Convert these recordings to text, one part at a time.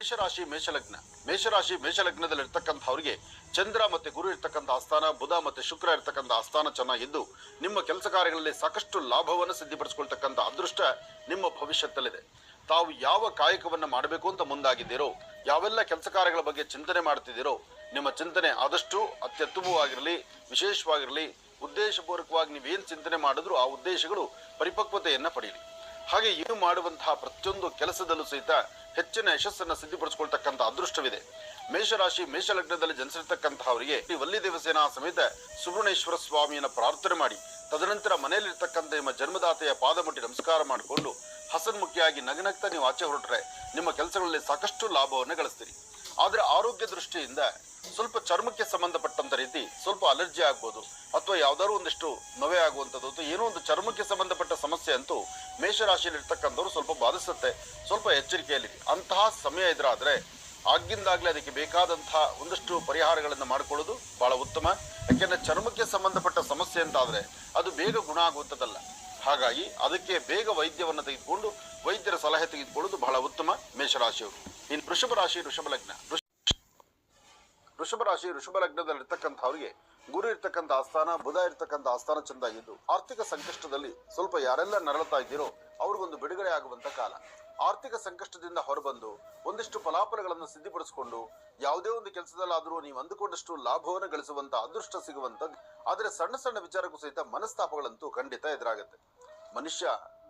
ಮೇಷರಾಶಿ, ಮೇಷಲಗ್ನ. ಮೇಷರಾಶಿ ಮೇಷಲಗ್ನದಲ್ಲಿ ಇರ್ತಕ್ಕಂಥವ್ರಿಗೆ ಚಂದ್ರ ಮತ್ತೆ ಗುರು ಇರ್ತಕ್ಕಂಥ ಆಸ್ಥಾನ, ಬುಧ ಮತ್ತೆ ಶುಕ್ರ ಇರ್ತಕ್ಕಂಥ ಆಸ್ಥಾನ ಚೆನ್ನಾಗಿದ್ದು ನಿಮ್ಮ ಕೆಲಸ ಕಾರ್ಯಗಳಲ್ಲಿ ಸಾಕಷ್ಟು ಲಾಭವನ್ನು ಸಿದ್ಧಿಪಡಿಸ್ಕೊಳ್ತಕ್ಕಂಥ ಅದೃಷ್ಟ ನಿಮ್ಮ ಭವಿಷ್ಯದಲ್ಲಿದೆ ತಾವು ಯಾವ ಕಾಯಕವನ್ನು ಮಾಡಬೇಕು ಅಂತ ಮುಂದಾಗಿದ್ದೀರೋ, ಯಾವೆಲ್ಲ ಕೆಲಸ ಕಾರ್ಯಗಳ ಬಗ್ಗೆ ಚಿಂತನೆ ಮಾಡ್ತಿದ್ದೀರೋ, ನಿಮ್ಮ ಚಿಂತನೆ ಆದಷ್ಟು ಅತ್ಯುತ್ತಮವಾಗಿರಲಿ ವಿಶೇಷವಾಗಿರಲಿ, ಉದ್ದೇಶಪೂರ್ವಕವಾಗಿ ನೀವೇನು ಚಿಂತನೆ ಮಾಡಿದ್ರು ಆ ಉದ್ದೇಶಗಳು ಪರಿಪಕ್ವತೆಯನ್ನು ಪಡೆಯಲಿ ಹಾಗೆ ಇದು ಮಾಡುವಂತಹ ಪ್ರತಿಯೊಂದು ಕೆಲಸದಲ್ಲೂ ಸಹಿತ ಹೆಚ್ಚಿನ ಯಶಸ್ಸನ್ನು ಸಿದ್ಧಿಪಡಿಸಿಕೊಳ್ತಕ್ಕಂಥ ಅದೃಷ್ಟವಿದೆ. ಮೇಷರಾಶಿ, ಮೇಷಲಗ್ನದಲ್ಲಿ ಈ ವಲ್ಲಿ ದೇವಸೇನಾ ಸಮೇತ ಸುಬ್ರಹ್ಮಣ್ಯೇಶ್ವರ ಸ್ವಾಮಿಯನ್ನು ಪ್ರಾರ್ಥನೆ ಮಾಡಿ, ತದನಂತರ ಮನೆಯಲ್ಲಿರ್ತಕ್ಕಂಥ ನಿಮ್ಮ ಜನ್ಮದಾತೆಯ ಪಾದ ಮುಟ್ಟಿ ನಮಸ್ಕಾರ ಮಾಡಿಕೊಂಡು ಹಸನ್ಮುಖಿಯಾಗಿ ನಗನಗ್ತಾ ನೀವು ಆಚೆ ಹೊರಟ್ರೆ ನಿಮ್ಮ ಕೆಲಸಗಳಲ್ಲಿ ಸಾಕಷ್ಟು ಲಾಭವನ್ನು ಗಳಿಸ್ತೀರಿ. ಆದರೆ ಆರೋಗ್ಯ ದೃಷ್ಟಿಯಿಂದ ಸ್ವಲ್ಪ ಚರ್ಮಕ್ಕೆ ಸಂಬಂಧಪಟ್ಟಂತ ರೀತಿ ಸ್ವಲ್ಪ ಅಲರ್ಜಿ ಆಗ್ಬೋದು ಅಥವಾ ಯಾವ್ದಾದ್ರು ಒಂದಿಷ್ಟು ನೊವೆ ಆಗುವಂಥದ್ದು ಅಥವಾ ಏನೋ ಒಂದು ಚರ್ಮಕ್ಕೆ ಸಂಬಂಧಪಟ್ಟ ಸಮಸ್ಯೆ ಅಂತೂ ಮೇಷರಾಶಿಯಲ್ಲಿ ಇರ್ತಕ್ಕಂಥವ್ರು ಸ್ವಲ್ಪ ಬಾಧಿಸುತ್ತೆ. ಸ್ವಲ್ಪ ಎಚ್ಚರಿಕೆಯಲ್ಲಿ ಅಂತಹ ಸಮಯ ಇದ್ರಾದ್ರೆ ಆಗಿಂದಾಗ್ಲೇ ಅದಕ್ಕೆ ಬೇಕಾದಂತಹ ಒಂದಷ್ಟು ಪರಿಹಾರಗಳನ್ನು ಮಾಡಿಕೊಳ್ಳೋದು ಬಹಳ ಉತ್ತಮ. ಯಾಕೆಂದ್ರೆ ಚರ್ಮಕ್ಕೆ ಸಂಬಂಧಪಟ್ಟ ಸಮಸ್ಯೆ ಅಂತಾದ್ರೆ ಅದು ಬೇಗ ಗುಣ ಆಗುವಂಥದ್ದಲ್ಲ. ಹಾಗಾಗಿ ಅದಕ್ಕೆ ಬೇಗ ವೈದ್ಯವನ್ನು ತೆಗೆದುಕೊಂಡು ವೈದ್ಯರ ಸಲಹೆ ತೆಗೆದುಕೊಳ್ಳೋದು ಬಹಳ ಉತ್ತಮ ಮೇಷರಾಶಿಯವರು. ಇನ್ನು ವೃಷಭ ರಾಶಿ, ವೃಷಭ ಲಗ್ನ. ವೃಷಭ ರಾಶಿ ವೃಷಭ ಲಗ್ನದಲ್ಲಿ ಇರ್ತಕ್ಕಂಥವ್ರಿಗೆ ಗುರು ಇರ್ತಕ್ಕಂಥ ಆಸ್ಥಾನ, ಬುಧ ಇರ್ತಕ್ಕಂಥ ಆಸ್ಥಾನ ಚೆಂದಾಗಿದ್ದು ಆರ್ಥಿಕ ಸಂಕಷ್ಟದಲ್ಲಿ ಸ್ವಲ್ಪ ಯಾರೆಲ್ಲ ನರಳತಾ ಇದ್ದೀರೋ ಅವ್ರಿಗೊಂದು ಬಿಡುಗಡೆ ಆಗುವಂತ ಕಾಲ. ಆರ್ಥಿಕ ಸಂಕಷ್ಟದಿಂದ ಹೊರಬಂದು ಒಂದಿಷ್ಟು ಫಲಾಫಲಗಳನ್ನು ಸಿದ್ಧಿಪಡಿಸಿಕೊಂಡು ಯಾವುದೇ ಒಂದು ಕೆಲಸದಲ್ಲಾದರೂ ನೀವು ಅಂದುಕೊಂಡಷ್ಟು ಲಾಭವನ್ನು ಗಳಿಸುವಂತ ಅದೃಷ್ಟ ಸಿಗುವಂತ ಆದರೆ ಸಣ್ಣ ಸಣ್ಣ ವಿಚಾರಕ್ಕೂ ಸಹಿತ ಮನಸ್ತಾಪಗಳಂತೂ ಖಂಡಿತ ಎದುರಾಗುತ್ತೆ. ಮನುಷ್ಯ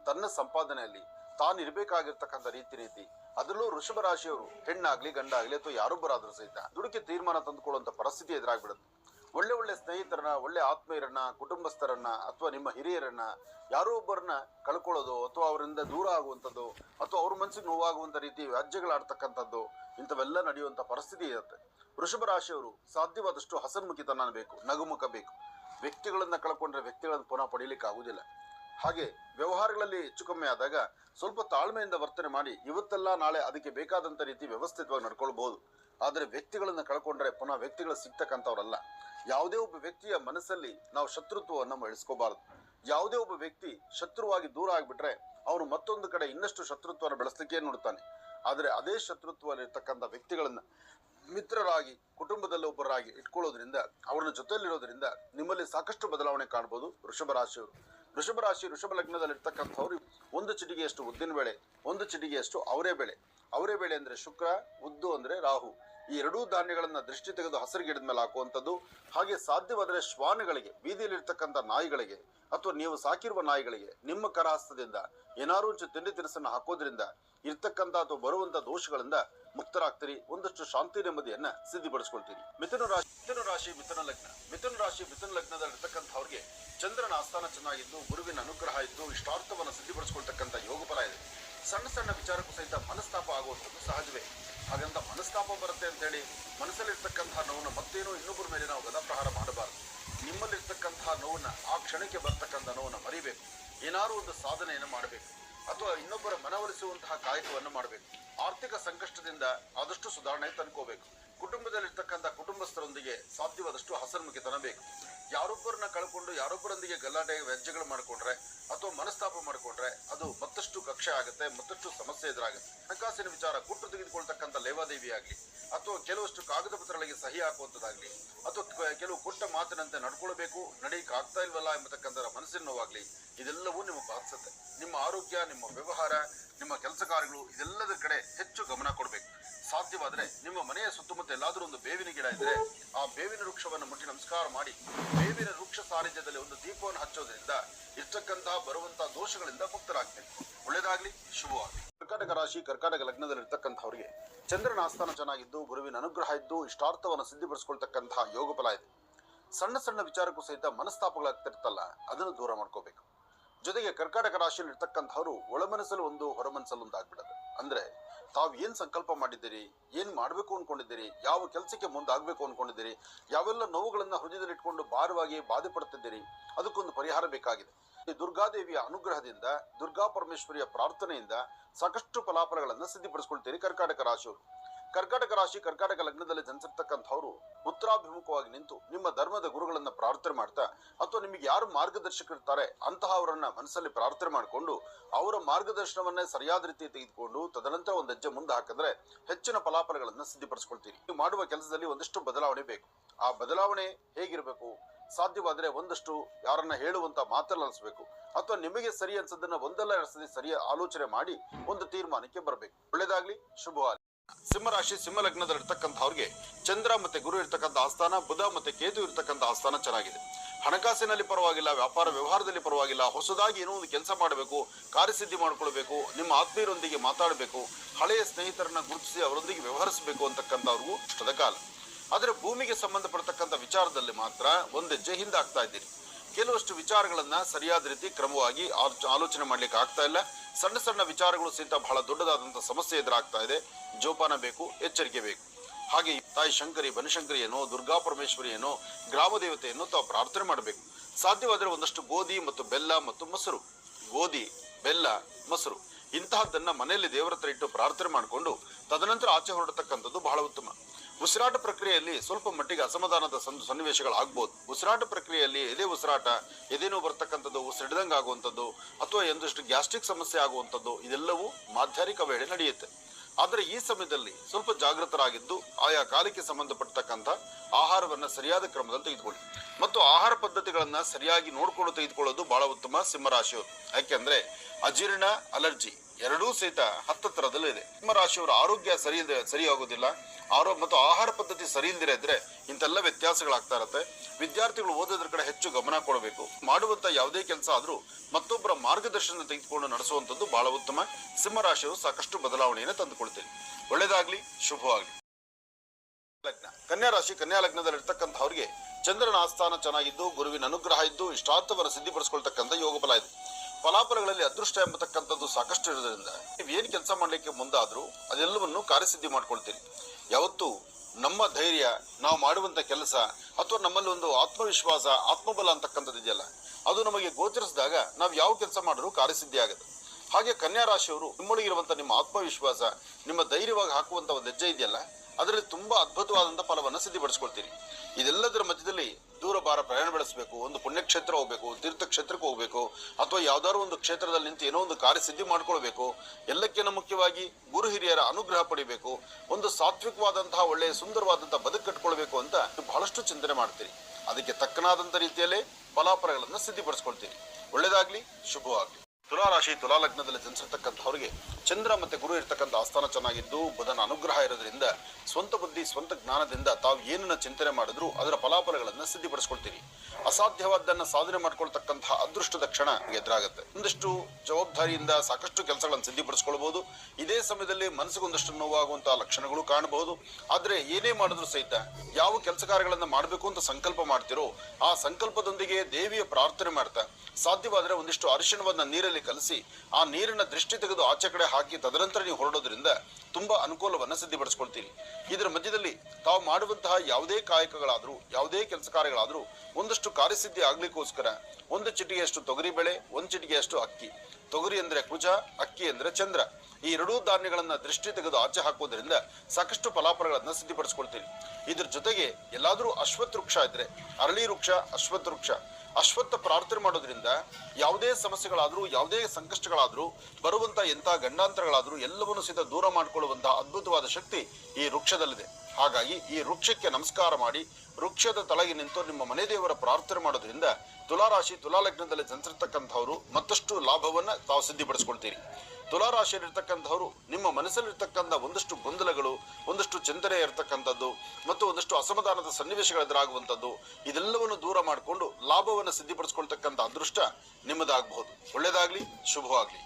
ತನ್ನ ಸಂಪಾದನೆಯಲ್ಲಿ ತಾನಿರಬೇಕಾಗಿರ್ತಕ್ಕಂಥ ರೀತಿ ರೀತಿ ಅದರಲ್ಲೂ ವೃಷಭ ರಾಶಿಯವರು ಹೆಣ್ಣಾಗ್ಲಿ ಗಂಡಾಗ್ಲಿ ಅಥವಾ ಯಾರೊಬ್ಬರಾದ್ರೂ ಸಹಿತ ದುಡುಕಿ ತೀರ್ಮಾನ ತಂದುಕೊಳ್ಳುವಂತ ಪರಿಸ್ಥಿತಿ ಎದುರಾಗ್ಬಿಡುತ್ತೆ. ಒಳ್ಳೆ ಒಳ್ಳೆ ಸ್ನೇಹಿತರನ್ನ, ಒಳ್ಳೆ ಆತ್ಮೀಯರನ್ನ, ಕುಟುಂಬಸ್ಥರನ್ನ ಅಥವಾ ನಿಮ್ಮ ಹಿರಿಯರನ್ನ ಯಾರೋ ಒಬ್ಬರನ್ನ ಕಳ್ಕೊಳ್ಳೋದು ಅಥವಾ ಅವರಿಂದ ದೂರ ಆಗುವಂಥದ್ದು ಅಥವಾ ಅವ್ರ ಮನಸ್ಸಿಗೆ ನೋವಾಗುವಂತ ರೀತಿ ವ್ಯಾಜ್ಯಗಳಾಡ್ತಕ್ಕಂಥದ್ದು ಇಂಥವೆಲ್ಲ ನಡೆಯುವಂತ ಪರಿಸ್ಥಿತಿ ಇರುತ್ತೆ. ವೃಷಭ ರಾಶಿಯವರು ಸಾಧ್ಯವಾದಷ್ಟು ಹಸನ್ಮುಖಿತನ ಬೇಕು, ನಗುಮುಖ ಬೇಕು. ವ್ಯಕ್ತಿಗಳನ್ನ ಕಳ್ಕೊಂಡ್ರೆ ವ್ಯಕ್ತಿಗಳನ್ನ ಪುನಃ ಪಡೀಲಿಕ್ಕೆ ಆಗುದಿಲ್ಲ ಹಾಗೆ ವ್ಯವಹಾರಗಳಲ್ಲಿ ಹೆಚ್ಚು ಕಮ್ಮಿ ಆದಾಗ ಸ್ವಲ್ಪ ತಾಳ್ಮೆಯಿಂದ ವರ್ತನೆ ಮಾಡಿ ಇವತ್ತೆಲ್ಲ ನಾಳೆ ಅದಕ್ಕೆ ಬೇಕಾದಂತ ರೀತಿ ವ್ಯವಸ್ಥಿತವಾಗಿ ನಡ್ಕೊಳ್ಬಹುದು. ಆದರೆ ವ್ಯಕ್ತಿಗಳನ್ನು ಕಳ್ಕೊಂಡ್ರೆ ಪುನಃ ವ್ಯಕ್ತಿಗಳು ಸಿಗ್ತಕ್ಕಂಥವ್ರಲ್ಲ. ಯಾವುದೇ ಒಬ್ಬ ವ್ಯಕ್ತಿಯ ಮನಸ್ಸಲ್ಲಿ ನಾವು ಶತ್ರುತ್ವವನ್ನು ಬೆಳೆಸ್ಕೋಬಾರದು ಯಾವುದೇ ಒಬ್ಬ ವ್ಯಕ್ತಿ ಶತ್ರುವಾಗಿ ದೂರ ಆಗಿಬಿಟ್ರೆ ಅವನು ಮತ್ತೊಂದು ಕಡೆ ಇನ್ನಷ್ಟು ಶತ್ರುತ್ವವನ್ನು ಬೆಳೆಸಲಿಕ್ಕೆ ನೋಡ್ತಾನೆ ಆದರೆ ಅದೇ ಶತ್ರುತ್ವದಲ್ಲಿ ವ್ಯಕ್ತಿಗಳನ್ನು ವ್ಯಕ್ತಿಗಳನ್ನ ಮಿತ್ರರಾಗಿ, ಕುಟುಂಬದಲ್ಲಿ ಒಬ್ಬರಾಗಿ ಇಟ್ಕೊಳ್ಳೋದ್ರಿಂದ ಅವರ ಜೊತೆಯಲ್ಲಿರೋದ್ರಿಂದ ನಿಮ್ಮಲ್ಲಿ ಸಾಕಷ್ಟು ಬದಲಾವಣೆ ಕಾಣ್ಬೋದು ವೃಷಭ ರಾಶಿಯವರು. ವೃಷಭ ರಾಶಿ ಋಷಭ ಲಗ್ನದಲ್ಲಿರ್ತಕ್ಕಂಥವ್ರು ಒಂದು ಚಿಟಿಗೆಯಷ್ಟು ಉದ್ದಿನ ಬೆಳೆ, ಒಂದು ಚಿಟಿಗೆಯಷ್ಟು ಅವರೇ ಬೆಳೆ. ಅವರೇ ಬೇಳೆ ಅಂದ್ರೆ ಶುಕ್ರ ಉದ್ದು ಅಂದ್ರೆ ರಾಹು. ಈ ಎರಡೂ ಧಾನ್ಯಗಳನ್ನು ದೃಷ್ಟಿ ತೆಗೆದು ಹಸಿರು ಮೇಲೆ ಹಾಕುವಂಥದ್ದು. ಹಾಗೆ ಸಾಧ್ಯವಾದರೆ ಶ್ವಾನಗಳಿಗೆ, ಬೀದಿಯಲ್ಲಿರ್ತಕ್ಕಂಥ ನಾಯಿಗಳಿಗೆ ಅಥವಾ ನೀವು ಸಾಕಿರುವ ನಾಯಿಗಳಿಗೆ ನಿಮ್ಮ ಕರಹಸ್ತದಿಂದ ಏನಾರು ಒಂಚು ತಿಂಡಿ ತಿನಿಸನ್ನು ಹಾಕೋದ್ರಿಂದ ಇರ್ತಕ್ಕಂಥ ಅಥವಾ ಬರುವಂಥ ದೋಷಗಳಿಂದ ಮುಕ್ತರಾಗ್ತೀರಿ. ಒಂದಷ್ಟು ಶಾಂತಿ ನೆಮ್ಮದಿಯನ್ನ ಸಿದ್ಧಿಪಡಿಸ್ಕೊಳ್ತೀರಿ. ಮಿಥುನ ರಾಶಿ ಮಿಥುನ ರಾಶಿ, ಮಿಥುನ ಲಗ್ನ. ಮಿಥುನ ರಾಶಿ, ಮಿಥುನ ಲಗ್ನದಲ್ಲಿ ಇರ್ತಕ್ಕಂಥವ್ರಿಗೆ ಚಂದ್ರನ ಆಸ್ಥಾನ ಚೆನ್ನಾಗಿದ್ದು, ಗುರುವಿನ ಅನುಗ್ರಹ ಇದ್ದು, ಇಷ್ಟಾರ್ಥವನ್ನು ಸಿದ್ಧಿಪಡಿಸ್ಕೊಳ್ತಕ್ಕಂಥ ಪರ ಇದೆ. ಸಣ್ಣ ಸಣ್ಣ ವಿಚಾರಕ್ಕೂ ಸಹಿತ ಮನಸ್ತಾಪ ಆಗುವಂಥದ್ದು ಸಹಜವೇ. ಹಾಗಂತ ಮನಸ್ತಾಪ ಬರುತ್ತೆ ಅಂತೇಳಿ ಮನಸ್ಸಲ್ಲಿರ್ತಕ್ಕಂಥ ನೋವನ್ನು ಮತ್ತೇನೋ ಇನ್ನೊಬ್ಬರ ಮೇಲೆ ನಾವು ಗದಪ್ರಹಾರ ಮಾಡಬಾರದು. ನಿಮ್ಮಲ್ಲಿರ್ತಕ್ಕಂತಹ ನೋವನ್ನ ಆ ಕ್ಷಣಕ್ಕೆ ಬರ್ತಕ್ಕಂಥ ನೋವನ್ನು ಮರಿಬೇಕು. ಏನಾರು ಒಂದು ಸಾಧನೆಯನ್ನು ಮಾಡಬೇಕು. ಅಥವಾ ಇನ್ನೊಬ್ಬರ ಮನವೊಲಿಸುವಂತಹ ಕಾಯಕವನ್ನು ಮಾಡಬೇಕು. ಆರ್ಥಿಕ ಸಂಕಷ್ಟದಿಂದ ಆದಷ್ಟು ಸುಧಾರಣೆ ತಂದ್ಕೋಬೇಕು. ಕುಟುಂಬದಲ್ಲಿರ್ತಕ್ಕಂಥ ಕುಟುಂಬಸ್ಥರೊಂದಿಗೆ ಸಾಧ್ಯವಾದಷ್ಟು ಹಸನ್ಮುಖಿತನ ಬೇಕು ಯಾರೊಬ್ಬರನ್ನ ಕಳ್ಕೊಂಡು, ಯಾರೊಬ್ಬರೊಂದಿಗೆ ಗಲಾಟೆ ವ್ಯಾಜ್ಯಗಳು ಮಾಡಿಕೊಂಡ್ರೆ ಅಥವಾ ಮನಸ್ತಾಪ ಮಾಡಿಕೊಂಡ್ರೆ ಅದು ಮತ್ತಷ್ಟು ಕಕ್ಷೆ ಆಗುತ್ತೆ, ಮತ್ತಷ್ಟು ಸಮಸ್ಯೆ ಎದುರಾಗುತ್ತೆ. ಹಣಕಾಸಿನ ವಿಚಾರ ಕೊಟ್ಟು ತೆಗೆದುಕೊಳ್ತಕ್ಕಂಥ ಲೇವಾದೇವಿ ಆಗಲಿ ಅಥವಾ ಕೆಲವಷ್ಟು ಕಾಗದ ಪತ್ರಗಳಿಗೆ ಸಹಿ ಹಾಕುವಂಥದ್ದಾಗ್ಲಿ ಅಥವಾ ಕೆಲವು ಕೊಟ್ಟ ಮಾತಿನಂತೆ ನಡ್ಕೊಳ್ಬೇಕು, ನಡೀಕ್ ಆಗ್ತಾ ಇಲ್ವಲ್ಲ ಎಂಬತಕ್ಕಂಥ ಮನಸ್ಸಿನ ನೋವಾಗ್ಲಿ ಇದೆಲ್ಲವೂ ನಿಮಗೆ ಬಾಧಿಸುತ್ತೆ ನಿಮ್ಮ ಆರೋಗ್ಯ, ನಿಮ್ಮ ವ್ಯವಹಾರ, ನಿಮ್ಮ ಕೆಲಸ ಕಾರ್ಯಗಳು ಇದೆಲ್ಲದರ ಕಡೆ ಹೆಚ್ಚು ಗಮನ ಕೊಡಬೇಕು. ಸಾಧ್ಯವಾದರೆ ನಿಮ್ಮ ಮನೆಯ ಸುತ್ತಮುತ್ತ ಎಲ್ಲಾದರೂ ಒಂದು ಬೇವಿನ ಗಿಡ ಇದ್ರೆ ಆ ಬೇವಿನ ವೃಕ್ಷವನ್ನು ಮುಟ್ಟಿ ನಮಸ್ಕಾರ ಮಾಡಿ. ಬೇವಿನ ವೃಕ್ಷ ಸಾನ್ನಿಧ್ಯದಲ್ಲಿ ಒಂದು ದೀಪವನ್ನು ಹಚ್ಚೋದ್ರಿಂದ ಇರ್ತಕ್ಕಂತಹ ಬರುವಂತಹ ದೋಷಗಳಿಂದ ಮುಕ್ತರಾಗ್ತೀರಿ ಒಳ್ಳೇದಾಗ್ಲಿ ಶುಭವಾಗಲಿ. ಕರ್ಕಾಟಕ ರಾಶಿ, ಕರ್ಕಾಟಕ ಲಗ್ನದಲ್ಲಿ ಇರ್ತಕ್ಕಂಥವ್ರಿಗೆ ಚಂದ್ರನ ಆಸ್ಥಾನ ಚೆನ್ನಾಗಿದ್ದು, ಗುರುವಿನ ಅನುಗ್ರಹ ಇದ್ದು, ಇಷ್ಟಾರ್ಥವನ್ನು ಸಿದ್ಧಿಪಡಿಸ್ಕೊಳ್ತಕ್ಕಂತಹ ಯೋಗ ಫಲ ಇದೆ. ಸಣ್ಣ ಸಣ್ಣ ವಿಚಾರಕ್ಕೂ ಸಹಿತ ಮನಸ್ತಾಪಗಳಾಗ್ತಿರ್ತಲ್ಲ, ಅದನ್ನು ದೂರ ಮಾಡ್ಕೋಬೇಕು. ಜೊತೆಗೆ ಕರ್ಕಾಟಕ ರಾಶಿಯಲ್ಲಿ ಇರ್ತಕ್ಕಂಥವ್ರು ಒಳಮನಸ್ಸಲ್ಲಿ ಒಂದು ಹೊರಮನಸ್ಸಲ್ಲಿ ಒಂದು ಆಗ್ಬಿಡೋದು ಅಂದ್ರೆ ತಾವು ಏನ್ ಸಂಕಲ್ಪ ಮಾಡಿದ್ದೀರಿ, ಏನ್ ಮಾಡ್ಬೇಕು ಅನ್ಕೊಂಡಿದ್ದೀರಿ, ಯಾವ ಕೆಲಸಕ್ಕೆ ಮುಂದಾಗಬೇಕು ಅನ್ಕೊಂಡಿದ್ದೀರಿ, ಯಾವೆಲ್ಲ ನೋವುಗಳನ್ನ ಹೃದಯದಲ್ಲಿ ಇಟ್ಕೊಂಡು ಭಾರವಾಗಿ ಬಾಧೆ ಪಡ್ತಿದ್ದೀರಿ ಅದಕ್ಕೊಂದು ಪರಿಹಾರ ಬೇಕಾಗಿದೆ. ಈ ದುರ್ಗಾದೇವಿಯ ಅನುಗ್ರಹದಿಂದ, ದುರ್ಗಾ ಪರಮೇಶ್ವರಿಯ ಪ್ರಾರ್ಥನೆಯಿಂದ ಸಾಕಷ್ಟು ಫಲಾಫಲಗಳನ್ನು ಸಿದ್ಧಿಪಡಿಸ್ಕೊಳ್ತೀರಿ ಕರ್ಕಾಟಕ ರಾಶಿಯವರು. ಕರ್ಕಾಟಕ ರಾಶಿ, ಕರ್ಕಾಟಕ ಲಗ್ನದಲ್ಲಿ ಜನಿಸಿರ್ತಕ್ಕಂಥವ್ರು ಉತ್ತರಾಭಿಮುಖವಾಗಿ ನಿಂತು ನಿಮ್ಮ ಧರ್ಮದ ಗುರುಗಳನ್ನ ಪ್ರಾರ್ಥನೆ ಮಾಡ್ತಾ ಅಥವಾ ನಿಮಗೆ ಯಾರು ಮಾರ್ಗದರ್ಶಕರಿರ್ತಾರೆ ಅಂತಹ ಅವರನ್ನ ಮನಸ್ಸಲ್ಲಿ ಪ್ರಾರ್ಥನೆ ಮಾಡಿಕೊಂಡು ಅವರ ಮಾರ್ಗದರ್ಶನವನ್ನೇ ಸರಿಯಾದ ರೀತಿ ತೆಗೆದುಕೊಂಡು ತದನಂತರ ಒಂದು ಹೆಜ್ಜೆ ಮುಂದೆ ಹಾಕಿದ್ರೆ ಹೆಚ್ಚಿನ ಫಲಾಫಲಗಳನ್ನ ಸಿದ್ಧಪಡಿಸ್ಕೊಳ್ತೀರಿ. ನೀವು ಮಾಡುವ ಕೆಲಸದಲ್ಲಿ ಒಂದಷ್ಟು ಬದಲಾವಣೆ ಬೇಕು. ಆ ಬದಲಾವಣೆ ಹೇಗಿರಬೇಕು? ಸಾಧ್ಯವಾದರೆ ಒಂದಷ್ಟು ಯಾರನ್ನ ಹೇಳುವಂತ ಮಾತನಾಡಿಸಬೇಕು ಅಥವಾ ನಿಮಗೆ ಸರಿ ಅನ್ಸದನ್ನ ಒಂದಲ್ಲ ಸರಿ ಆಲೋಚನೆ ಮಾಡಿ ಒಂದು ತೀರ್ಮಾನಕ್ಕೆ ಬರಬೇಕು. ಒಳ್ಳೇದಾಗ್ಲಿ, ಶುಭವಾಗಲಿ. ಸಿಂಹರಾಶಿ ಸಿಂಹ ಲಗ್ನದಲ್ಲಿರ್ತಕ್ಕಂಥವ್ರಿಗೆ ಚಂದ್ರ ಮತ್ತೆ ಗುರು ಇರ್ತಕ್ಕಂಥ ಆಸ್ಥಾನ, ಬುಧ ಮತ್ತೆ ಕೇತು ಇರ್ತಕ್ಕಂಥ ಆಸ್ಥಾನ ಚೆನ್ನಾಗಿದೆ. ಹಣಕಾಸಿನಲ್ಲಿ ಪರವಾಗಿಲ್ಲ, ವ್ಯಾಪಾರ ವ್ಯವಹಾರದಲ್ಲಿ ಪರವಾಗಿಲ್ಲ, ಹೊಸದಾಗಿ ಏನೋ ಒಂದು ಕೆಲಸ ಮಾಡಬೇಕು, ಕಾರ್ಯಸಿದ್ಧಿ ಮಾಡ್ಕೊಳ್ಬೇಕು, ನಿಮ್ಮ ಆತ್ಮೀಯರೊಂದಿಗೆ ಮಾತಾಡಬೇಕು, ಹಳೆಯ ಸ್ನೇಹಿತರನ್ನ ಗುರುತಿಸಿ ಅವರೊಂದಿಗೆ ವ್ಯವಹರಿಸಬೇಕು ಅಂತಕ್ಕಂಥವ್ರಿಗೂ ಇಷ್ಟದ ಕಾಲ. ಆದರೆ ಭೂಮಿಗೆ ಸಂಬಂಧಪಡ್ತಕ್ಕಂಥ ವಿಚಾರದಲ್ಲಿ ಮಾತ್ರ ಒಂದು ಹೆಜ್ಜೆ ಹಿಂದೆ ಆಗ್ತಾ ಇದ್ದೀರಿ. ಕೆಲವಷ್ಟು ವಿಚಾರಗಳನ್ನ ಸರಿಯಾದ ರೀತಿ ಕ್ರಮವಾಗಿ ಆಲೋಚ- ಆಲೋಚನೆ ಮಾಡ್ಲಿಕ್ಕೆ ಆಗ್ತಾ ಇಲ್ಲ. ಸಣ್ಣ ಸಣ್ಣ ವಿಚಾರಗಳು ಸಹಿತ ಬಹಳ ದೊಡ್ಡದಾದಂತಹ ಸಮಸ್ಯೆ ಎದುರಾಗ್ತಾ ಇದೆ. ಜೋಪಾನ ಬೇಕು, ಎಚ್ಚರಿಕೆ ಬೇಕು. ಹಾಗೆ ತಾಯಿ ಶಂಕರಿ ಬನಶಂಕರಿಯೇನೋ ದುರ್ಗಾ ಪರಮೇಶ್ವರಿಯೇನೋ ಗ್ರಾಮ ದೇವತೆಯನ್ನು ತಾವು ಪ್ರಾರ್ಥನೆ ಮಾಡಬೇಕು. ಸಾಧ್ಯವಾದರೆ ಒಂದಷ್ಟು ಗೋಧಿ ಮತ್ತು ಬೆಲ್ಲ ಮತ್ತು ಮೊಸರು. ಗೋಧಿ, ಬೆಲ್ಲ, ಮೊಸರು. ಇಂತಹದ್ದನ್ನ ಮನೆಯಲ್ಲಿ ದೇವರ ಹತ್ರ ಇಟ್ಟು ಪ್ರಾರ್ಥನೆ ಮಾಡಿಕೊಂಡು ತದನಂತರ ಆಚೆ ಹೊರಡತಕ್ಕಂಥದ್ದು ಬಹಳ ಉತ್ತಮ. ಉಸಿರಾಟ ಪ್ರಕ್ರಿಯೆಯಲ್ಲಿ ಸ್ವಲ್ಪ ಮಟ್ಟಿಗೆ ಅಸಮಾಧಾನದ ಸನ್- ಸನ್ನಿವೇಶಗಳು ಆಗ್ಬೋದು ಉಸಿರಾಟ ಪ್ರಕ್ರಿಯೆಯಲ್ಲಿ ಎದೆ ಉಸಿರಾಟ, ಎದೆನೋ ಬರ್ತಕ್ಕಂಥದ್ದು ಉಸಿರಿಡ್ದಂಗೆ ಆಗುವಂಥದ್ದು, ಅಥವಾ ಎಂದಷ್ಟು ಗ್ಯಾಸ್ಟ್ರಿಕ್ ಸಮಸ್ಯೆ ಆಗುವಂಥದ್ದು, ಇದೆಲ್ಲವೂ ಮಾಧ್ಯಾರಿಕ ವೇಳೆ ನಡೆಯುತ್ತೆ. ಆದರೆ ಈ ಸಮಯದಲ್ಲಿ ಸ್ವಲ್ಪ ಜಾಗೃತರಾಗಿದ್ದು ಆಯಾ ಕಾಲಕ್ಕೆ ಸಂಬಂಧಪಟ್ಟತಕ್ಕಂಥ ಆಹಾರವನ್ನ ಸರಿಯಾದ ಕ್ರಮದಲ್ಲಿ ತೆಗೆದುಕೊಳ್ಳಿ. ಮತ್ತು ಆಹಾರ ಪದ್ಧತಿಗಳನ್ನ ಸರಿಯಾಗಿ ನೋಡಿಕೊಂಡು ತೆಗೆದುಕೊಳ್ಳೋದು ಬಹಳ ಉತ್ತಮ ಸಿಂಹರಾಶಿಯವರು. ಯಾಕೆಂದ್ರೆ ಅಜೀರ್ಣ, ಅಲರ್ಜಿ. ಎರಡೂ ಸಹಿತ ಸಿಂಹ ಸಿಂಹರಾಶಿಯವರ ಆರೋಗ್ಯ ಸರಿ ಸರಿ ಸರಿಯಾಗೋದಿಲ್ಲ ಆರೋ, ಮತ್ತು ಆಹಾರ ಪದ್ಧತಿ ಸರಿ ಇಲ್ದಿರ ಇದ್ರೆ ಇಂತೆಲ್ಲ ವ್ಯತ್ಯಾಸಗಳಾಗ್ತಾ ಇರತ್ತೆ. ವಿದ್ಯಾರ್ಥಿಗಳು ಓದೋದ್ರ ಕಡೆ ಹೆಚ್ಚು ಗಮನ ಕೊಡಬೇಕು. ಮಾಡುವಂತ ಯಾವುದೇ ಕೆಲಸ ಆದ್ರೂ ಮತ್ತೊಬ್ಬರ ಮಾರ್ಗದರ್ಶನ ತೆಗೆದುಕೊಂಡು ನಡೆಸುವಂತದ್ದು ಬಹಳ ಉತ್ತಮ. ಸಿಂಹರಾಶಿಯವರು ಸಾಕಷ್ಟು ಬದಲಾವಣೆಯನ್ನು ತಂದುಕೊಳ್ತೀರಿ ಒಳ್ಳೇದಾಗ್ಲಿ ಶುಭವಾಗ್ಲಿ. ಲಗ್ನ. ಕನ್ಯಾ ರಾಶಿ, ಕನ್ಯಾ ಇರ್ತಕ್ಕಂಥವ್ರಿಗೆ ಚಂದ್ರನ ಆಸ್ಥಾನ ಚೆನ್ನಾಗಿದ್ದು, ಗುರುವಿನ ಅನುಗ್ರಹ ಇದ್ದು, ಇಷ್ಟಾರ್ಥವನ್ನು ಸಿದ್ಧಿಪಡಿಸಿಕೊಳ್ತಕ್ಕಂಥ ಯೋಗ ಫಲ ಇದೆ. ಫಲಾಫಲಗಳಲ್ಲಿ ಅದೃಷ್ಟ ಎಂಬತಕ್ಕಂಥದ್ದು ಸಾಕಷ್ಟು ಇರೋದ್ರಿಂದ ನೀವು ಏನು ಕೆಲಸ ಮಾಡಲಿಕ್ಕೆ ಮುಂದಾದರೂ ಅದೆಲ್ಲವನ್ನು ಕಾರ್ಯಸಿದ್ಧಿ ಮಾಡ್ಕೊಳ್ತೀರಿ. ಯಾವತ್ತು ನಮ್ಮ ಧೈರ್ಯ, ನಾವು ಮಾಡುವಂತ ಕೆಲಸ ಅಥವಾ ನಮ್ಮಲ್ಲಿ ಒಂದು ಆತ್ಮವಿಶ್ವಾಸ, ಆತ್ಮಬಲ ಅಂತಕ್ಕಂಥದ್ದು ಇದೆಯಲ್ಲ, ಅದು ನಮಗೆ ಗೋಚರಿಸಿದಾಗ ನಾವು ಯಾವ ಕೆಲಸ ಮಾಡಿದ್ರೂ ಕಾರ್ಯಸಿದ್ಧಿ ಆಗುತ್ತೆ. ಹಾಗೆ ಕನ್ಯಾ ರಾಶಿಯವರು ನಿಮ್ಮೊಳಗಿರುವಂಥ ನಿಮ್ಮ ಆತ್ಮವಿಶ್ವಾಸ, ನಿಮ್ಮ ಧೈರ್ಯವಾಗಿ ಹಾಕುವಂತ ಒಂದು ಹೆಜ್ಜೆ ಇದೆಯಲ್ಲ ಅದರಲ್ಲಿ ತುಂಬಾ ಅದ್ಭುತವಾದಂತಹ ಫಲವನ್ನ ಸಿದ್ಧಿಪಡಿಸ್ಕೊಳ್ತೀರಿ. ಇದೆಲ್ಲದರ ಮಧ್ಯದಲ್ಲಿ ದೂರ ಬಾರ ಪ್ರಯಾಣ ಬೆಳೆಸಬೇಕು, ಒಂದು ಪುಣ್ಯಕ್ಷೇತ್ರ ಹೋಗ್ಬೇಕು, ತೀರ್ಥಕ್ಷೇತ್ರಕ್ಕೆ ಹೋಗಬೇಕು, ಅಥವಾ ಯಾವ್ದಾದ್ರು ಒಂದು ಕ್ಷೇತ್ರದಲ್ಲಿ ನಿಂತು ಏನೋ ಒಂದು ಕಾರ್ಯ ಸಿದ್ಧಿ ಮಾಡ್ಕೊಳ್ಬೇಕು, ಎಲ್ಲಕ್ಕಿಂತ ಮುಖ್ಯವಾಗಿ ಗುರು ಹಿರಿಯರ ಅನುಗ್ರಹ ಪಡಿಬೇಕು, ಒಂದು ಸಾತ್ವಿಕವಾದಂತಹ ಒಳ್ಳೆಯ ಸುಂದರವಾದಂತಹ ಬದುಕು ಕಟ್ಕೊಳ್ಬೇಕು ಅಂತ ಬಹಳಷ್ಟು ಚಿಂತನೆ ಮಾಡ್ತೀರಿ. ಅದಕ್ಕೆ ತಕ್ಕನಾದಂತ ರೀತಿಯಲ್ಲೇ ಫಲಾಫಲಗಳನ್ನ ಸಿದ್ಧಿಪಡಿಸ್ಕೊಳ್ತೀರಿ. ಒಳ್ಳೇದಾಗ್ಲಿ ಶುಭವಾಗ್ಲಿ. ತುಲಾ ರಾಶಿ ತುಲಾ ಲಗ್ನದಲ್ಲಿ ಜನಿಸಿರ್ತಕ್ಕಂಥವ್ರಿಗೆ ಚಂದ್ರ ಮತ್ತೆ ಗುರು ಇರ್ತಕ್ಕಂಥ ಆಸ್ಥಾನ ಚೆನ್ನಾಗಿದ್ದು, ಬುಧನ ಅನುಗ್ರಹ ಇರೋದ್ರಿಂದ ಸ್ವಂತ ಬುದ್ಧಿ, ಸ್ವಂತ ಜ್ಞಾನದಿಂದ ತಾವು ಏನನ್ನ ಚಿಂತನೆ ಮಾಡಿದ್ರು ಅದರ ಫಲಾಫಲಗಳನ್ನ ಸಿದ್ಧಿಪಡಿಸ್ಕೊಳ್ತೀರಿ. ಅಸಾಧ್ಯವಾದ್ದನ್ನ ಸಾಧನೆ ಮಾಡ್ಕೊಳ್ತಕ್ಕಂತಹ ಅದೃಷ್ಟದ ಕ್ಷಣ ಎದುರಾಗುತ್ತೆ. ಒಂದಷ್ಟು ಜವಾಬ್ದಾರಿಯಿಂದ ಸಾಕಷ್ಟು ಕೆಲಸಗಳನ್ನು ಸಿದ್ಧಿಪಡಿಸ್ಕೊಳ್ಬಹುದು ಇದೇ ಸಮಯದಲ್ಲಿ ಮನಸ್ಸಿಗೆ ಒಂದಷ್ಟು ನೋವಾಗುವಂತಹ ಲಕ್ಷಣಗಳು ಕಾಣಬಹುದು. ಆದ್ರೆ ಏನೇ ಮಾಡಿದ್ರು ಸಹಿತ ಯಾವ ಕೆಲಸ ಕಾರ್ಯಗಳನ್ನ ಮಾಡಬೇಕು ಅಂತ ಸಂಕಲ್ಪ ಮಾಡ್ತಿರೋ, ಆ ಸಂಕಲ್ಪದೊಂದಿಗೆ ದೇವಿಯ ಪ್ರಾರ್ಥನೆ ಮಾಡ್ತಾ, ಸಾಧ್ಯವಾದರೆ ಒಂದಿಷ್ಟು ಅರಿಶಿಣವನ್ನ ನೀರಲ್ಲಿ ಕಲಸಿ, ಆ ನೀರಿನ ದೃಷ್ಟಿ ತೆಗೆದು ಆಚೆ ಕಡೆ ಹಾಕಿ ತದನಂತರ ನೀವು ಹೊರಡೋದ್ರಿಂದ ತುಂಬಾ ಅನುಕೂಲವನ್ನ ಸಿದ್ಧಪಡಿಸ್ಕೊಳ್ತೀರಿ. ಇದರ ಮಧ್ಯದಲ್ಲಿ ತಾವು ಮಾಡುವಂತಹ ಯಾವುದೇ ಕಾಯಕಗಳಾದ್ರೂ, ಯಾವುದೇ ಕೆಲಸ ಕಾರ್ಯಗಳಾದ್ರೂ ಒಂದಷ್ಟು ಕಾರ್ಯಸಿದ್ಧಿ ಆಗ್ಲಿಕ್ಕೋಸ್ಕರ ಒಂದು ಚಿಟಿಗೆಯಷ್ಟು ತೊಗರಿ ಬೆಳೆ, ಒಂದು ಚಿಟಿಗೆಯಷ್ಟು ಅಕ್ಕಿ. ತೊಗರಿ ಅಂದ್ರೆ ಕುಜ, ಅಕ್ಕಿ ಅಂದ್ರೆ ಚಂದ್ರ. ಈ ಎರಡೂ ಧಾನ್ಯಗಳನ್ನ ದೃಷ್ಟಿ ತೆಗೆದು ಆಚೆ ಹಾಕೋದ್ರಿಂದ ಸಾಕಷ್ಟು ಫಲಾಫಲಗಳನ್ನ ಸಿದ್ಧಪಡಿಸ್ಕೊಳ್ತೀರಿ. ಇದ್ರ ಜೊತೆಗೆ ಎಲ್ಲಾದ್ರೂ ಅಶ್ವತ್ ವೃಕ್ಷ ಇದ್ರೆ, ಅರಳಿ ವೃಕ್ಷ ಅಶ್ವತ್ ವೃಕ್ಷ ಅಶ್ವತ್ಥ ಪ್ರಾರ್ಥನೆ ಮಾಡೋದ್ರಿಂದ ಯಾವುದೇ ಸಮಸ್ಯೆಗಳಾದರೂ, ಯಾವುದೇ ಸಂಕಷ್ಟಗಳಾದರೂ, ಬರುವಂತ ಎಂಥ ಗಂಡಾಂತರಗಳಾದರೂ ಎಲ್ಲವನ್ನು ಸಹಿತ ದೂರ ಮಾಡಿಕೊಳ್ಳುವಂತಹ ಅದ್ಭುತವಾದ ಶಕ್ತಿ ಈ ವೃಕ್ಷದಲ್ಲಿದೆ. ಹಾಗಾಗಿ ಈ ವೃಕ್ಷಕ್ಕೆ ನಮಸ್ಕಾರ ಮಾಡಿ, ವೃಕ್ಷದ ತಳಗೆ ನಿಂತು ನಿಮ್ಮ ಮನೆ ದೇವರ ಪ್ರಾರ್ಥನೆ ಮಾಡೋದ್ರಿಂದ ತುಲಾರಾಶಿ, ತುಲಾಲಗ್ನದಲ್ಲಿ ಜನಿಸಿರ್ತಕ್ಕಂಥವ್ರು ಮತ್ತಷ್ಟು ಲಾಭವನ್ನ ತಾವು ಸಿದ್ಧಿಪಡಿಸ್ಕೊಳ್ತೀರಿ. ತುಲಾರಾಶಿಯಲ್ಲಿರ್ತಕ್ಕಂಥವ್ರು, ನಿಮ್ಮ ಮನಸ್ಸಲ್ಲಿರ್ತಕ್ಕಂಥ ಒಂದಷ್ಟು ಗೊಂದಲಗಳು, ಒಂದಷ್ಟು ಚಿಂತನೆ ಇರತಕ್ಕಂಥದ್ದು, ಮತ್ತು ಒಂದಷ್ಟು ಅಸಮಾಧಾನದ ಸನ್ನಿವೇಶಗಳು ಎದುರಾಗುವಂಥದ್ದು, ಇದೆಲ್ಲವನ್ನು ದೂರ ಮಾಡಿಕೊಂಡು ಲಾಭವನ್ನು ಸಿದ್ಧಿಪಡಿಸ್ಕೊಳ್ತಕ್ಕಂಥ ಅದೃಷ್ಟ ನಿಮ್ಮದಾಗಬಹುದು. ಒಳ್ಳೇದಾಗ್ಲಿ ಶುಭವಾಗ್ಲಿ.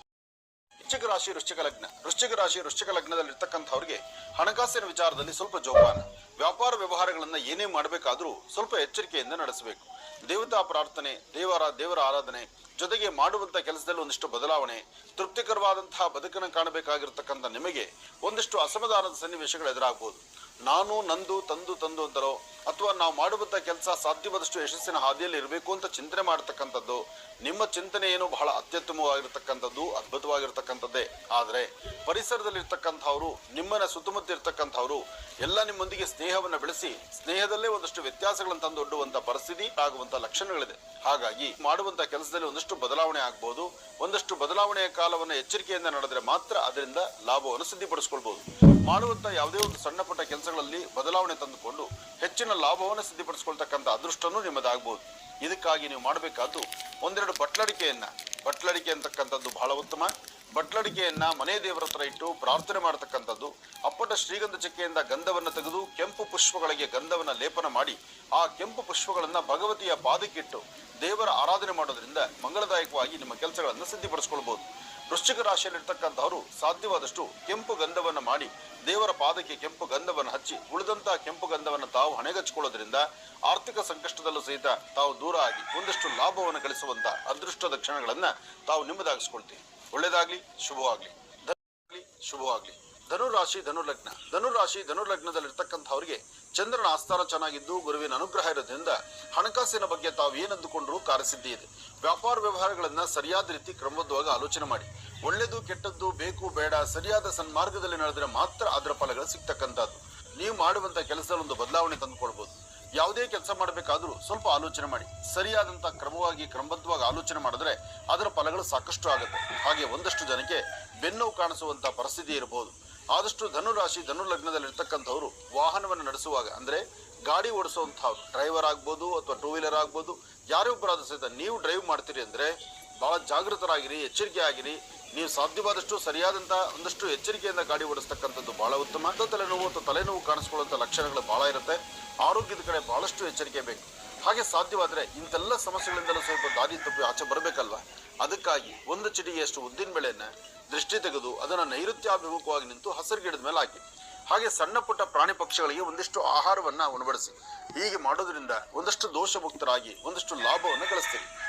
ವೃಶ್ಚಿಕ ರಾಶಿ, ವೃಶ್ಚಿಕ ಲಗ್ನ. ವೃಶ್ಚಿಕ ರಾಶಿ, ವೃಶ್ಚಿಕ ಲಗ್ನದಲ್ಲಿ ಇರ್ತಕ್ಕಂಥವ್ರಿಗೆ ಹಣಕಾಸಿನ ವಿಚಾರದಲ್ಲಿ ಸ್ವಲ್ಪ ಜೋಪಾನ. ವ್ಯಾಪಾರ ವ್ಯವಹಾರಗಳನ್ನ ಏನೇ ಮಾಡಬೇಕಾದರೂ ಸ್ವಲ್ಪ ಎಚ್ಚರಿಕೆಯಿಂದ ನಡೆಸಬೇಕು. ದೇವತಾ ಪ್ರಾರ್ಥನೆ, ದೇವರ ದೇವರ ಆರಾಧನೆ ಜೊತೆಗೆ ಮಾಡುವಂತ ಕೆಲಸದಲ್ಲಿ ಒಂದಿಷ್ಟು ಬದಲಾವಣೆ, ತೃಪ್ತಿಕರವಾದಂತಹ ಬದುಕನ್ನು ಕಾಣಬೇಕಾಗಿರ್ತಕ್ಕಂಥ ನಿಮಗೆ ಒಂದಿಷ್ಟು ಅಸಮಾಧಾನದ ಸನ್ನಿವೇಶಗಳು ಎದುರಾಗಬಹುದು ನಾನು, ನಂದು, ತಂದು ತಂದು ಅಂತರೋ, ಅಥವಾ ನಾವು ಮಾಡುವಂಥ ಕೆಲಸ ಸಾಧ್ಯವಾದಷ್ಟು ಯಶಸ್ಸಿನ ಹಾದಿಯಲ್ಲಿ ಇರಬೇಕು ಅಂತ ಚಿಂತನೆ ಮಾಡತಕ್ಕಂಥದ್ದು, ನಿಮ್ಮ ಚಿಂತನೆ ಏನು ಬಹಳ ಅತ್ಯುತ್ತಮವಾಗಿರ್ತಕ್ಕಂಥದ್ದು, ಅದ್ಭುತವಾಗಿರ್ತಕ್ಕಂಥದ್ದೇ. ಆದರೆ, ಪರಿಸರದಲ್ಲಿರ್ತಕ್ಕಂಥವ್ರು, ನಿಮ್ಮನ್ನ ಸುತ್ತಮುತ್ತ ಇರ್ತಕ್ಕಂಥವ್ರು ಎಲ್ಲ ನಿಮ್ಮೊಂದಿಗೆ ಸ್ನೇಹವನ್ನು ಬೆಳೆಸಿ, ಸ್ನೇಹದಲ್ಲೇ ಒಂದಷ್ಟು ವ್ಯತ್ಯಾಸಗಳನ್ನು ತಂದೊಡ್ಡುವಂತ ಪರಿಸ್ಥಿತಿ ಆಗುವಂಥ ಲಕ್ಷಣಗಳಿದೆ. ಹಾಗಾಗಿ, ಮಾಡುವಂತ ಕೆಲಸದಲ್ಲಿ ಒಂದಷ್ಟು ಬದಲಾವಣೆ ಆಗ್ಬಹುದು ಒಂದಷ್ಟು ಬದಲಾವಣೆಯ ಕಾಲವನ್ನು ಎಚ್ಚರಿಕೆಯಿಂದ ನಡೆದರೆ ಮಾತ್ರ ಅದರಿಂದ ಲಾಭವನ್ನು ಸಿದ್ಧಿಪಡಿಸಿಕೊಳ್ಬಹುದು. ಮಾಡುವಂಥ ಯಾವುದೇ ಒಂದು ಸಣ್ಣ ಪುಟ್ಟ ಕೆಲಸಗಳಲ್ಲಿ ಬದಲಾವಣೆ ತಂದುಕೊಂಡು ಹೆಚ್ಚಿನ ಲಾಭವನ್ನು ಸಿದ್ಧಪಡಿಸ್ಕೊಳ್ತಕ್ಕಂಥ ಅದೃಷ್ಟನೂ ನಿಮ್ಮದಾಗಬಹುದು ಇದಕ್ಕಾಗಿ ನೀವು ಮಾಡಬೇಕಾದ್ದು ಒಂದೆರಡು ಬಟ್ಲಡಿಕೆಯನ್ನ, ಬಟ್ಲಡಿಕೆ ಅಂತಕ್ಕಂಥದ್ದು ಬಹಳ ಉತ್ತಮ. ಬಟ್ಲಡಿಕೆಯನ್ನ ಮನೆ ದೇವರ ಹತ್ರ ಇಟ್ಟು ಪ್ರಾರ್ಥನೆ ಮಾಡತಕ್ಕಂಥದ್ದು, ಅಪ್ಪಟ ಶ್ರೀಗಂಧ ಚಕ್ಕೆಯಿಂದ ಗಂಧವನ್ನು ತೆಗೆದು ಕೆಂಪು ಪುಷ್ಪಗಳಿಗೆ ಗಂಧವನ್ನ ಲೇಪನ ಮಾಡಿ ಆ ಕೆಂಪು ಪುಷ್ಪಗಳನ್ನು ಭಗವತಿಯ ಪಾದಕ್ಕಿಟ್ಟು ದೇವರ ಆರಾಧನೆ ಮಾಡೋದ್ರಿಂದ ಮಂಗಳದಾಯಕವಾಗಿ ನಿಮ್ಮ ಕೆಲಸಗಳನ್ನು ಸಿದ್ಧಿಪಡಿಸ್ಕೊಳ್ಬಹುದು ವೃಶ್ಚಿಕ ರಾಶಿಯಲ್ಲಿರ್ತಕ್ಕಂಥವರು ಸಾಧ್ಯವಾದಷ್ಟು ಕೆಂಪು ಗಂಧವನ್ನು ಮಾಡಿ ದೇವರ ಪಾದಕ್ಕೆ ಕೆಂಪು ಗಂಧವನ್ನು ಹಚ್ಚಿ ಉಳಿದಂತಹ ಕೆಂಪು ಗಂಧವನ್ನು ತಾವು ಹಣೆಗಚ್ಚಿಕೊಳ್ಳೋದ್ರಿಂದ ಆರ್ಥಿಕ ಸಂಕಷ್ಟದಲ್ಲೂ ಸಹಿತ ತಾವು ದೂರ ಆಗಿ ಒಂದಷ್ಟು ಲಾಭವನ್ನು ಗಳಿಸುವಂಥ ಅದೃಷ್ಟದ ಕ್ಷಣಗಳನ್ನು ತಾವು ನಿಮ್ಮದಾಗಿಸಿಕೊಳ್ತೀವಿ ಒಳ್ಳೇದಾಗ್ಲಿ ಶುಭವಾಗಲಿ. ಧನ್ಯವಾಗಲಿ ಶುಭವಾಗ್ಲಿ. ಧನುರಾಶಿ, ಧನುರ್ಲಗ್ನ. ಧನುರಾಶಿ ಧನುಲಗ್ನದಲ್ಲಿರ್ತಕ್ಕಂಥವ್ರಿಗೆ ಚಂದ್ರನ ಆಸ್ಥಾನ ಚೆನ್ನಾಗಿದ್ದು ಗುರುವಿನ ಅನುಗ್ರಹ ಇರೋದ್ರಿಂದ ಹಣಕಾಸಿನ ಬಗ್ಗೆ ತಾವು ಏನಂದುಕೊಂಡರೂ ಕಾರ್ಯಸಿದ್ಧಿ ಇದೆ. ವ್ಯಾಪಾರ ವ್ಯವಹಾರಗಳನ್ನು ಸರಿಯಾದ ರೀತಿ ಕ್ರಮಬದ್ಧವಾಗಿ ಆಲೋಚನೆ ಮಾಡಿ. ಒಳ್ಳೆಯದು ಕೆಟ್ಟದ್ದು, ಬೇಕು, ಬೇಡ, ಸರಿಯಾದ ಸನ್ಮಾರ್ಗದಲ್ಲಿ ನಡೆದರೆ ಮಾತ್ರ ಅದರ ಫಲಗಳು ಸಿಗ್ತಕ್ಕಂಥದ್ದು. ನೀವು ಮಾಡುವಂತ ಕೆಲಸದಲ್ಲಿ ಒಂದು ಬದಲಾವಣೆ ತಂದುಕೊಳ್ಬಹುದು ಯಾವುದೇ ಕೆಲಸ ಮಾಡಬೇಕಾದ್ರೂ ಸ್ವಲ್ಪ ಆಲೋಚನೆ ಮಾಡಿ. ಸರಿಯಾದಂಥ ಕ್ರಮವಾಗಿ, ಕ್ರಮಬದ್ಧವಾಗಿ ಆಲೋಚನೆ ಮಾಡಿದ್ರೆ ಅದರ ಫಲಗಳು ಸಾಕಷ್ಟು ಆಗುತ್ತೆ. ಹಾಗೆ ಒಂದಷ್ಟು ಜನಕ್ಕೆ ಬೆನ್ನು ಕಾಣಿಸುವಂಥ ಪರಿಸ್ಥಿತಿ ಇರಬಹುದು ಆದಷ್ಟು ಧನುರಾಶಿ ಧನು ಲಗ್ನದಲ್ಲಿರ್ತಕ್ಕಂಥವ್ರು ವಾಹನವನ್ನು ನಡೆಸುವಾಗ, ಅಂದ್ರೆ ಗಾಡಿ ಓಡಿಸುವಂಥವ್ರು ಡ್ರೈವರ್ ಆಗ್ಬೋದು ಅಥವಾ ಟೂ ವೀಲರ್ ಆಗ್ಬೋದು ಯಾರೇ ಒಬ್ಬರಾದ ಸಹಿತ ನೀವು ಡ್ರೈವ್ ಮಾಡ್ತೀರಿ ಅಂದ್ರೆ ಬಹಳ ಜಾಗೃತರಾಗಿರಿ, ಎಚ್ಚರಿಕೆ ಆಗಿರಿ. ನೀವು ಸಾಧ್ಯವಾದಷ್ಟು ಸರಿಯಾದಂಥ ಒಂದಷ್ಟು ಎಚ್ಚರಿಕೆಯಿಂದ ಗಾಡಿ ಓಡಿಸ್ತಕ್ಕಂಥದ್ದು ಬಹಳ ಉತ್ತಮ. ಅಂತ ತಲೆನೋವು ಅಥವಾ ತಲೆನೋವು ಕಾಣಿಸ್ಕೊಳ್ಳುವಂಥ ಲಕ್ಷಣಗಳು ಬಹಳ ಇರುತ್ತೆ. ಆರೋಗ್ಯದ ಕಡೆ ಬಹಳಷ್ಟು ಎಚ್ಚರಿಕೆ ಬೇಕು. ಹಾಗೆ ಸಾಧ್ಯವಾದರೆ ಇಂಥೆಲ್ಲ ಸಮಸ್ಯೆಗಳಿಂದಲೂ ಸ್ವಲ್ಪ ದಾರಿ ತಪ್ಪಿ ಆಚೆ ಬರಬೇಕಲ್ವಾ? ಅದಕ್ಕಾಗಿ ಒಂದು ಚಿಡಿಯಷ್ಟು ಉದ್ದಿನ ಬೆಳೆಯನ್ನ ದೃಷ್ಟಿ ತೆಗೆದು ಅದನ್ನ ನೈಋತ್ಯಾಭಿಮುಖವಾಗಿ ನಿಂತು ಹಸಿರು ಗಿಡದ ಮೇಲೆ ಹಾಕಿ. ಹಾಗೆ ಸಣ್ಣ ಪುಟ್ಟ ಪ್ರಾಣಿ ಪಕ್ಷಿಗಳಿಗೆ ಒಂದಿಷ್ಟು ಆಹಾರವನ್ನ ಉಣಬಡಿಸಿ. ಹೀಗೆ ಮಾಡೋದ್ರಿಂದ ಒಂದಷ್ಟು ದೋಷ ಮುಕ್ತರಾಗಿ ಒಂದಷ್ಟು ಲಾಭವನ್ನು ಗಳಿಸ್ತೀರಿ.